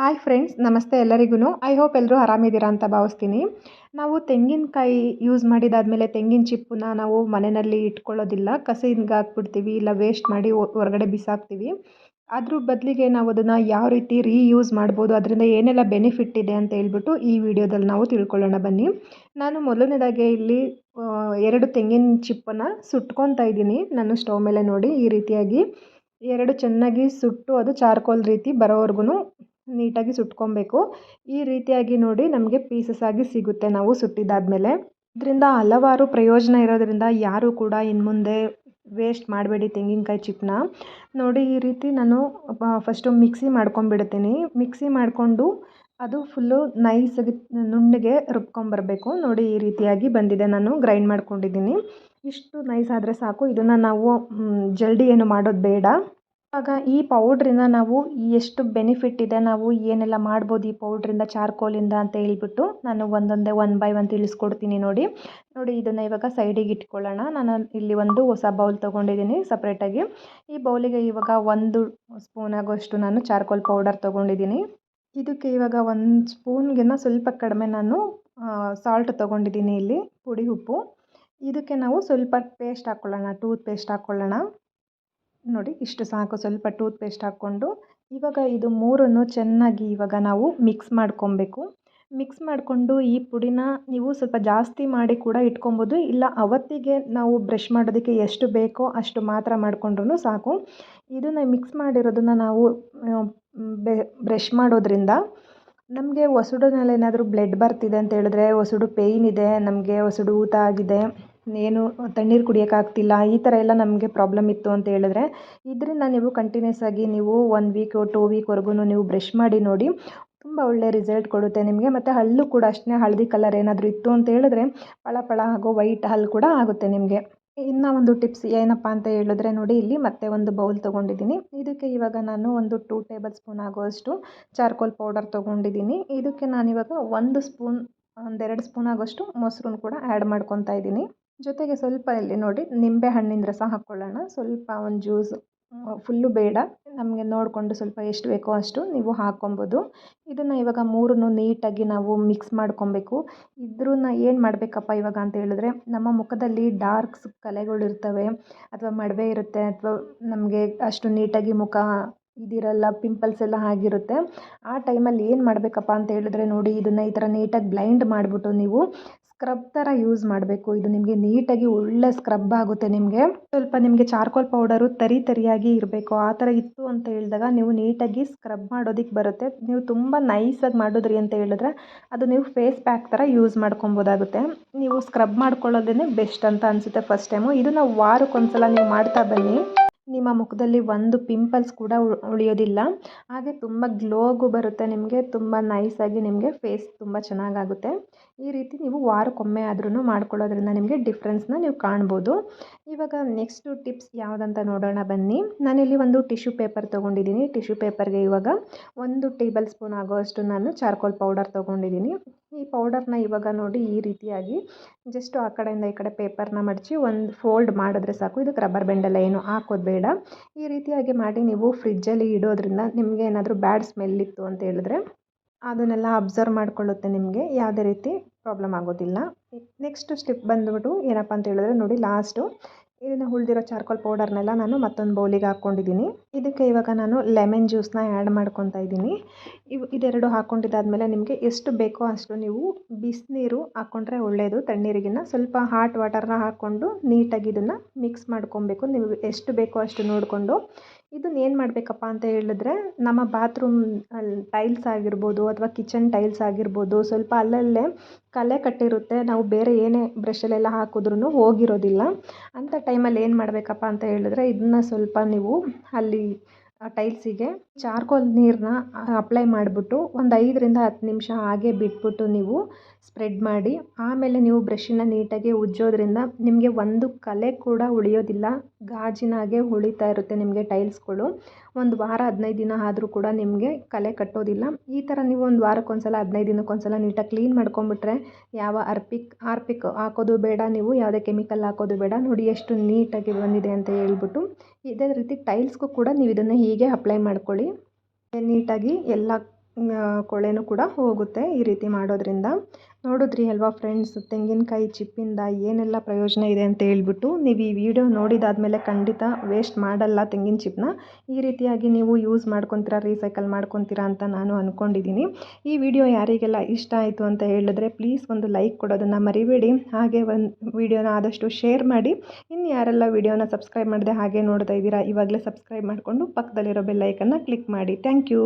Hi friends ನಮಸ್ತೆ ಎಲ್ಲರಿಗೂ I hope ಎಲ್ಲರೂ ಆರಾಮಿದ್ದೀರಾ ಅಂತ ಭಾವಿಸ್ತೀನಿ. ನಾವು ತೆಂಗಿನಕಾಯಿ ಯೂಸ್ ಮಾಡಿದಾದಮೇಲೆ ತೆಂಗಿನ ಚಿಪ್ಪನ್ನ ನಾವು ಮನೆಯಲ್ಲಿ ಇಟ್ಕೊಳ್ಳೋದಿಲ್ಲ. ಕಸದಿಂದ ಹಾಕ್ಬಿಡ್ತೀವಿ, ಇಲ್ಲ ವೇಸ್ಟ್ ಮಾಡಿ ಹೊರಗಡೆ ಬಿಸಾಕ್ತೀವಿ. ಅದ್ರ ಬದಲಿಗೆ ನಾವು ಅದನ್ನು ಯಾವ ರೀತಿ ರೀಯೂಸ್ ಮಾಡ್ಬೋದು, ಅದರಿಂದ ಏನೆಲ್ಲ ಬೆನಿಫಿಟ್ ಇದೆ ಅಂತ ಹೇಳ್ಬಿಟ್ಟು ಈ ವಿಡಿಯೋದಲ್ಲಿ ನಾವು ತಿಳ್ಕೊಳ್ಳೋಣ ಬನ್ನಿ. ನಾನು ಮೊದಲನೇದಾಗಿ ಇಲ್ಲಿ ಎರಡು ತೆಂಗಿನ ಚಿಪ್ಪನ್ನು ಸುಟ್ಕೊತಾ ಇದ್ದೀನಿ. ನಾನು ಸ್ಟವ್ ಮೇಲೆ ನೋಡಿ ಈ ರೀತಿಯಾಗಿ. ಎರಡು ಚೆನ್ನಾಗಿ ಸುಟ್ಟು ಅದು ಚಾರ್ಕೋಲ್ ರೀತಿ ಬರೋವರೆಗೂ ನೀಟಾಗಿ ಸುಟ್ಕೊಬೇಕು. ಈ ರೀತಿಯಾಗಿ ನೋಡಿ ನಮಗೆ ಪೀಸಸ್ ಆಗಿ ಸಿಗುತ್ತೆ ನಾವು ಸುಟ್ಟಿದ್ದಾದಮೇಲೆ ಇದರಿಂದ ಹಲವಾರು ಪ್ರಯೋಜನ ಇರೋದರಿಂದ ಯಾರು ಕೂಡ ಇನ್ನು ಮುಂದೆ ವೇಸ್ಟ್ ಮಾಡಬೇಡಿ ತೆಂಗಿನಕಾಯಿ ಚಿಪ್ಪನ್ನ ನೋಡಿ ಈ ರೀತಿ ನಾನು ಫಸ್ಟು ಮಿಕ್ಸಿ ಮಾಡ್ಕೊಂಬಿಡ್ತೀನಿ ಮಿಕ್ಸಿ ಮಾಡಿಕೊಂಡು ಅದು ಫುಲ್ಲು ನೈಸಾಗಿ ನುಣ್ಣಗೆ ರುಬ್ಕೊಂಬರಬೇಕು. ನೋಡಿ ಈ ರೀತಿಯಾಗಿ ಬಂದಿದೆ. ನಾನು ಗ್ರೈಂಡ್ ಮಾಡ್ಕೊಂಡಿದ್ದೀನಿ. ಇಷ್ಟು ನೈಸ್ ಆದರೆ ಸಾಕು. ಇದನ್ನು ನಾವು ಜಲ್ದಿ ಏನು ಮಾಡೋದು ಬೇಡ. ಆಗ ಈ ಪೌಡ್ರಿಂದ ನಾವು ಎಷ್ಟು ಬೆನಿಫಿಟ್ ಇದೆ, ನಾವು ಏನೆಲ್ಲ ಮಾಡ್ಬೋದು ಈ ಪೌಡ್ರಿಂದ ಚಾರ್ಕೋಲಿಂದ ಅಂತ ಹೇಳ್ಬಿಟ್ಟು ನಾನು ಒಂದೊಂದೇ ಒನ್ ಬೈ ಒನ್ ತಿಳಿಸ್ಕೊಡ್ತೀನಿ ನೋಡಿ. ನೋಡಿ, ಇದನ್ನು ಇವಾಗ ಸೈಡಿಗೆ ಇಟ್ಕೊಳ್ಳೋಣ. ನಾನು ಇಲ್ಲಿ ಒಂದು ಹೊಸ ಬೌಲ್ ತೊಗೊಂಡಿದ್ದೀನಿ ಸಪ್ರೇಟಾಗಿ ಈ ಬೌಲಿಗೆ ಇವಾಗ ಒಂದು ಸ್ಪೂನ್ ಆಗೋಷ್ಟು ನಾನು ಚಾರ್ಕೋಲ್ ಪೌಡರ್ ತೊಗೊಂಡಿದ್ದೀನಿ. ಇದಕ್ಕೆ ಇವಾಗ ಒಂದು ಸ್ಪೂನ್ಗಿನ್ನ ಸ್ವಲ್ಪ ಕಡಿಮೆ ನಾನು ಸಾಲ್ಟ್ ತೊಗೊಂಡಿದ್ದೀನಿ ಇಲ್ಲಿ, ಪುಡಿ ಉಪ್ಪು. ಇದಕ್ಕೆ ನಾವು ಸ್ವಲ್ಪ ಪೇಸ್ಟ್ ಹಾಕ್ಕೊಳ್ಳೋಣ ಟೂತ್ ಪೇಸ್ಟ್ ಹಾಕ್ಕೊಳ್ಳೋಣ ನೋಡಿ, ಇಷ್ಟು ಸಾಕು. ಸ್ವಲ್ಪ ಟೂತ್ ಪೇಸ್ಟ್ ಹಾಕ್ಕೊಂಡು, ಇವಾಗ ಇದು ಮೂರನ್ನು ಚೆನ್ನಾಗಿ ಇವಾಗ ನಾವು ಮಿಕ್ಸ್ ಮಾಡ್ಕೊಬೇಕು. ಮಿಕ್ಸ್ ಮಾಡಿಕೊಂಡು ಈ ಪುಡಿನ ನೀವು ಸ್ವಲ್ಪ ಜಾಸ್ತಿ ಮಾಡಿ ಕೂಡ ಇಟ್ಕೊಬೋದು. ಇಲ್ಲ, ಅವತ್ತಿಗೆ ನಾವು ಬ್ರಷ್ ಮಾಡೋದಕ್ಕೆ ಎಷ್ಟು ಬೇಕೋ ಅಷ್ಟು ಮಾತ್ರ ಮಾಡಿಕೊಂಡ್ರೂ ಸಾಕು. ಇದನ್ನು ಮಿಕ್ಸ್ ಮಾಡಿರೋದನ್ನು ನಾವು ಬ್ರಷ್ ಮಾಡೋದ್ರಿಂದ ನಮಗೆ ಒಸಡಿನಲ್ಲಿ ಏನಾದರೂ ಬ್ಲಡ್ ಬರ್ತಿದೆ ಅಂತ ಹೇಳಿದ್ರೆ ಒಸಡು ಪೇಯ್ನ್ ಇದೆ, ನಮಗೆ ಒಸಡು ಊತ ಆಗಿದೆ. ಏನು ತಣ್ಣೀರು ಕುಡಿಯೋಕ್ಕಾಗ್ತಿಲ್ಲ ಈ ಥರ ಎಲ್ಲ ನಮಗೆ ಪ್ರಾಬ್ಲಮ್ ಇತ್ತು ಅಂತ ಹೇಳಿದ್ರೆ, ಇದರಿಂದ ನೀವು ಕಂಟಿನ್ಯೂಸ್ ಆಗಿ ನೀವು ಒನ್ ವೀಕು ಟೂ ವೀಕ್ವರೆಗೂ ನೀವು ಬ್ರಷ್ ಮಾಡಿ ನೋಡಿ, ತುಂಬ ಒಳ್ಳೆ ರಿಸಲ್ಟ್ ಕೊಡುತ್ತೆ ನಿಮಗೆ. ಮತ್ತು ಹಲ್ಲು ಕೂಡ ಅಷ್ಟೇ ಹಳದಿ ಕಲರ್ ಏನಾದರೂ ಇತ್ತು ಅಂತ ಹೇಳಿದ್ರೆ, ಪಳ ಪಳ ಆಗೋ ವೈಟ್ ಹಲ್ಲು ಕೂಡ ಆಗುತ್ತೆ ನಿಮಗೆ. ಇನ್ನು ಒಂದು ಟಿಪ್ಸ್ ಏನಪ್ಪ ಅಂತ ಹೇಳಿದ್ರೆ ನೋಡಿ, ಇಲ್ಲಿ ಮತ್ತೆ ಒಂದು ಬೌಲ್ ತೊಗೊಂಡಿದ್ದೀನಿ. ಇದಕ್ಕೆ ಇವಾಗ ನಾನು ಒಂದು ಟೂ ಟೇಬಲ್ ಸ್ಪೂನ್ ಆಗೋಷ್ಟು ಚಾರ್ಕೋಲ್ ಪೌಡರ್ ತೊಗೊಂಡಿದ್ದೀನಿ. ಇದಕ್ಕೆ ನಾನಿವಾಗ ಒಂದು ಸ್ಪೂನ್ ಒಂದೆರಡು ಸ್ಪೂನ್ ಆಗೋಷ್ಟು ಮೊಸರು ಕೂಡ ಆ್ಯಡ್ ಮಾಡ್ಕೊತಾ ಇದ್ದೀನಿ. ಜೊತೆಗೆ ಸ್ವಲ್ಪ ಇಲ್ಲಿ ನೋಡಿ ನಿಂಬೆ ಹಣ್ಣಿನ ರಸ ಹಾಕ್ಕೊಳ್ಳೋಣ ಸ್ವಲ್ಪ ಒಂದು ಜ್ಯೂಸ್ ಫುಲ್ಲು ಬೇಡ. ನಮಗೆ ನೋಡಿಕೊಂಡು ಸ್ವಲ್ಪ ಎಷ್ಟು ಬೇಕೋ ಅಷ್ಟು ನೀವು ಹಾಕ್ಕೊಬೋದು. ಇದನ್ನು ಇವಾಗ ಮೂರನ್ನು ನೀಟಾಗಿ ನಾವು ಮಿಕ್ಸ್ ಮಾಡ್ಕೊಬೇಕು. ಇದ್ರನ್ನ ಏನು ಮಾಡಬೇಕಪ್ಪ ಇವಾಗ ಅಂತ ಹೇಳಿದ್ರೆ ನಮ್ಮ ಮುಖದಲ್ಲಿ ಡಾರ್ಕ್ಸ್ ಕಲೆಗಳಿರ್ತವೆ ಅಥವಾ ಮಡವೆ ಇರುತ್ತೆ ಅಥವಾ ನಮಗೆ ಅಷ್ಟು ನೀಟಾಗಿ ಮುಖ ಇದಿರಲ್ಲ ಪಿಂಪಲ್ಸ್ ಎಲ್ಲ ಆಗಿರುತ್ತೆ. ಆ ಟೈಮಲ್ಲಿ ಏನು ಮಾಡಬೇಕಪ್ಪ ಅಂತ ಹೇಳಿದ್ರೆ ನೋಡಿ ಇದನ್ನು ಈ ಥರ ನೀಟಾಗಿ ಬ್ಲೈಂಡ್ ಮಾಡಿಬಿಟ್ಟು ನೀವು ಸ್ಕ್ರಬ್ ಥರ ಯೂಸ್ ಮಾಡಬೇಕು. ಇದು ನಿಮಗೆ ನೀಟಾಗಿ ಒಳ್ಳೆ ಸ್ಕ್ರಬ್ ಆಗುತ್ತೆ ನಿಮಗೆ. ಸ್ವಲ್ಪ ನಿಮಗೆ ಚಾರ್ಕೋಲ್ ಪೌಡರು ತರಿ ತರಿಯಾಗಿ ಇರಬೇಕು. ಆ ಥರ ಇತ್ತು ಅಂತ ಹೇಳಿದಾಗ ನೀವು ನೀಟಾಗಿ ಸ್ಕ್ರಬ್ ಮಾಡೋದಕ್ಕೆ ಬರುತ್ತೆ. ನೀವು ತುಂಬ ನೈಸಾಗಿ ಮಾಡಿದ್ರಿ ಅಂತ ಹೇಳಿದ್ರೆ ಅದು ನೀವು ಫೇಸ್ ಪ್ಯಾಕ್ ಥರ ಯೂಸ್ ಮಾಡ್ಕೊಬೋದಾಗುತ್ತೆ. ನೀವು ಸ್ಕ್ರಬ್ ಮಾಡ್ಕೊಳ್ಳೋದೇ ಬೆಸ್ಟ್ ಅಂತ ಅನಿಸುತ್ತೆ ಫಸ್ಟ್ ಟೈಮು ಇದನ್ನು ವಾರಕ್ಕೊಂದ್ಸಲ ನೀವು ಮಾಡ್ತಾ ಬನ್ನಿ. ನಿಮ್ಮ ಮುಖದಲ್ಲಿ ಒಂದು ಪಿಂಪಲ್ಸ್ ಕೂಡ ಉಳಿಯೋದಿಲ್ಲ. ಹಾಗೆ ತುಂಬ ಗ್ಲೋಗು ಬರುತ್ತೆ ನಿಮಗೆ, ತುಂಬ ನೈಸಾಗಿ ನಿಮಗೆ ಫೇಸ್ ತುಂಬ ಚೆನ್ನಾಗಾಗುತ್ತೆ. ಈ ರೀತಿ ನೀವು ವಾರಕ್ಕೊಮ್ಮೆ ಆದ್ರೂ ಮಾಡ್ಕೊಳ್ಳೋದ್ರಿಂದ ನಿಮಗೆ ಡಿಫ್ರೆನ್ಸ್ನ ನೀವು ಕಾಣ್ಬೋದು. ಇವಾಗ ನೆಕ್ಸ್ಟು ಟಿಪ್ಸ್ ಯಾವುದಂತ ನೋಡೋಣ ಬನ್ನಿ. ನಾನಿಲ್ಲಿ ಒಂದು ಟಿಶ್ಯೂ ಪೇಪರ್ ತೊಗೊಂಡಿದ್ದೀನಿ. ಟಿಶ್ಯೂ ಪೇಪರ್ಗೆ ಇವಾಗ ಒಂದು ಟೇಬಲ್ ಸ್ಪೂನ್ ಆಗೋಷ್ಟು ನಾನು ಚಾರ್ಕೋಲ್ ಪೌಡರ್ ತೊಗೊಂಡಿದ್ದೀನಿ. ಈ ಪೌಡರ್ನ ಇವಾಗ ನೋಡಿ ಈ ರೀತಿಯಾಗಿ ಜಸ್ಟ್ ಆ ಕಡೆಯಿಂದ ಈ ಕಡೆ ಪೇಪರ್ನ ಮಡಚಿ ಒಂದು ಫೋಲ್ಡ್ ಮಾಡಿದ್ರೆ ಸಾಕು. ಇದಕ್ಕೆ ರಬ್ಬರ್ ಬೆಂಡೆಲ್ಲ ಏನು ಹಾಕೋದು ಬೇಡ. ಈ ರೀತಿಯಾಗಿ ಮಾಡಿ ನೀವು ಫ್ರಿಜ್ಜಲ್ಲಿ ಇಡೋದ್ರಿಂದ ನಿಮಗೆ ಏನಾದರೂ ಬ್ಯಾಡ್ ಸ್ಮೆಲ್ ಇತ್ತು ಅಂತ ಹೇಳಿದ್ರೆ ಅದನ್ನೆಲ್ಲ ಅಬ್ಸರ್ವ್ ಮಾಡಿಕೊಳ್ಳುತ್ತೆ ನಿಮಗೆ. ಯಾವುದೇ ರೀತಿ ಪ್ರಾಬ್ಲಮ್ ಆಗೋದಿಲ್ಲ. ನೆಕ್ಸ್ಟ್ ಸ್ಟೆಪ್ ಬಂದುಬಿಟ್ಟು ಏನಪ್ಪ ಅಂತ ಹೇಳಿದ್ರೆ ನೋಡಿ ಲಾಸ್ಟು ಇದನ್ನು ಉಳಿದಿರೋ ಚಾರ್ಕೋಲ್ ಪೌಡರ್ನೆಲ್ಲ ನಾನು ಮತ್ತೊಂದು ಬೌಲಿಗೆ ಹಾಕ್ಕೊಂಡಿದ್ದೀನಿ. ಇದಕ್ಕೆ ಇವಾಗ ನಾನು ಲೆಮನ್ ಜ್ಯೂಸನ್ನ ಆ್ಯಡ್ ಮಾಡ್ಕೊತಾ ಇದ್ದೀನಿ. ಇವು ಇದೆರಡು ಹಾಕ್ಕೊಂಡಿದ್ದಾದಮೇಲೆ ನಿಮಗೆ ಎಷ್ಟು ಬೇಕೋ ಅಷ್ಟು ನೀವು ಬಿಸಿನೀರು ಹಾಕ್ಕೊಂಡ್ರೆ ಒಳ್ಳೆಯದು ತಣ್ಣೀರಿಗಿನ್ನ ಸ್ವಲ್ಪ ಹಾಟ್ ವಾಟರ್ನ ಹಾಕ್ಕೊಂಡು ನೀಟಾಗಿ ಇದನ್ನು ಮಿಕ್ಸ್ ಮಾಡ್ಕೊಬೇಕು. ನೀವು ಎಷ್ಟು ಬೇಕೋ ಅಷ್ಟು ನೋಡಿಕೊಂಡು. ಇದನ್ನ ಏನು ಮಾಡಬೇಕಪ್ಪ ಅಂತ ಹೇಳಿದ್ರೆ, ನಮ್ಮ ಬಾತ್ರೂಮ್ ಟೈಲ್ಸ್ ಆಗಿರ್ಬೋದು ಅಥವಾ ಕಿಚನ್ ಟೈಲ್ಸ್ ಆಗಿರ್ಬೋದು, ಸ್ವಲ್ಪ ಅಲ್ಲಲ್ಲೇ ಕಲೆ ಕಟ್ಟಿರುತ್ತೆ, ನಾವು ಬೇರೆ ಏನೇ ಬ್ರಷಲ್ಲೆಲ್ಲ ಹಾಕಿದ್ರೂ ಹೋಗಿರೋದಿಲ್ಲ. ಅಂಥ ಟೈಮಲ್ಲಿ ಏನು ಮಾಡಬೇಕಪ್ಪ ಅಂತ ಹೇಳಿದ್ರೆ, ಇದನ್ನ ಸ್ವಲ್ಪ ನೀವು ಅಲ್ಲಿ ಟೈಲ್ಸಿಗೆ ಚಾರ್ಕೋಲ್ ನೀರನ್ನ ಅಪ್ಲೈ ಮಾಡಿಬಿಟ್ಟು ಒಂದು ಐದರಿಂದ ಹತ್ತು ನಿಮಿಷ ಹಾಗೆ ಬಿಟ್ಬಿಟ್ಟು ನೀವು ಸ್ಪ್ರೆಡ್ ಮಾಡಿ, ಆಮೇಲೆ ನೀವು ಬ್ರಷ್ಷನ್ನು ನೀಟಾಗಿ ಉಜ್ಜೋದ್ರಿಂದ ನಿಮಗೆ ಒಂದು ಕಲೆ ಕೂಡ ಉಳಿಯೋದಿಲ್ಲ. ಗಾಜಿನಾಗೆ ಉಳಿತಾ ಇರುತ್ತೆ ನಿಮಗೆ ಟೈಲ್ಸ್ಗಳು ಒಂದು ವಾರ ಹದಿನೈದು ದಿನ ಆದರೂ ಕೂಡ ನಿಮಗೆ ಕಲೆ ಕಟ್ಟೋದಿಲ್ಲ. ಈ ಥರ ನೀವು ಒಂದು ವಾರಕ್ಕೊಂದ್ಸಲ, ಹದಿನೈದು ದಿನಕ್ಕೊಂದ್ಸಲ ನೀಟಾಗಿ ಕ್ಲೀನ್ ಮಾಡ್ಕೊಂಬಿಟ್ರೆ ಯಾವ ಅರ್ಪಿಕ್, ಆರ್ಪಿಕ್ ಹಾಕೋದು ಬೇಡ ನೀವು, ಯಾವುದೇ ಕೆಮಿಕಲ್ ಹಾಕೋದು ಬೇಡ. ನೋಡಿ ಎಷ್ಟು ನೀಟಾಗಿ ಬಂದಿದೆ ಅಂತ ಹೇಳ್ಬಿಟ್ಟು. ಇದೇ ರೀತಿ ಟೈಲ್ಸ್ಗೂ ಕೂಡ ನೀವು ಇದನ್ನು ಹೀಗೆ ಅಪ್ಲೈ ಮಾಡ್ಕೊಳ್ಳಿ. ನೀಟಾಗಿ ಎಲ್ಲ ಕೊಳೆನೂ ಕೂಡ ಹೋಗುತ್ತೆ ಈ ರೀತಿ ಮಾಡೋದ್ರಿಂದ. ನೋಡಿದ್ರಿ ಅಲ್ವಾ ಫ್ರೆಂಡ್ಸ್ ತೆಂಗಿನಕಾಯಿ ಚಿಪ್ಪಿಂದ ಏನೆಲ್ಲ ಪ್ರಯೋಜನ ಇದೆ ಅಂತ ಹೇಳ್ಬಿಟ್ಟು ನೀವು ಈ ವಿಡಿಯೋ ನೋಡಿದಾದಮೇಲೆ ಖಂಡಿತ ವೇಸ್ಟ್ ಮಾಡಲ್ಲ ತೆಂಗಿನ ಚಿಪ್ಪನ್ನ ಈ ರೀತಿಯಾಗಿ ನೀವು ಯೂಸ್ ಮಾಡ್ಕೊತೀರಾ ರೀಸೈಕಲ್ ಮಾಡ್ಕೊತೀರಾ ಅಂತ ನಾನು ಅಂದ್ಕೊಂಡಿದ್ದೀನಿ ಈ ವಿಡಿಯೋ ಯಾರಿಗೆಲ್ಲ ಇಷ್ಟ ಆಯಿತು ಅಂತ ಹೇಳಿದ್ರೆ ಪ್ಲೀಸ್ ಒಂದು ಲೈಕ್ ಕೊಡೋದನ್ನು ಮರಿಬೇಡಿ. ಹಾಗೆ ಒಂದು ವಿಡಿಯೋನ ಆದಷ್ಟು ಶೇರ್ ಮಾಡಿ. ಇನ್ನು ಯಾರೆಲ್ಲ ವಿಡಿಯೋನ ಸಬ್ಸ್ಕ್ರೈಬ್ ಮಾಡಿದೆ ಹಾಗೆ ನೋಡ್ತಾ ಇದ್ದೀರಾ, ಇವಾಗಲೇ ಸಬ್ಸ್ಕ್ರೈಬ್ ಮಾಡಿಕೊಂಡು ಪಕ್ಕದಲ್ಲಿರೋ ಬೆಲ್ಲೈಕನ್ನು ಕ್ಲಿಕ್ ಮಾಡಿ. Thank you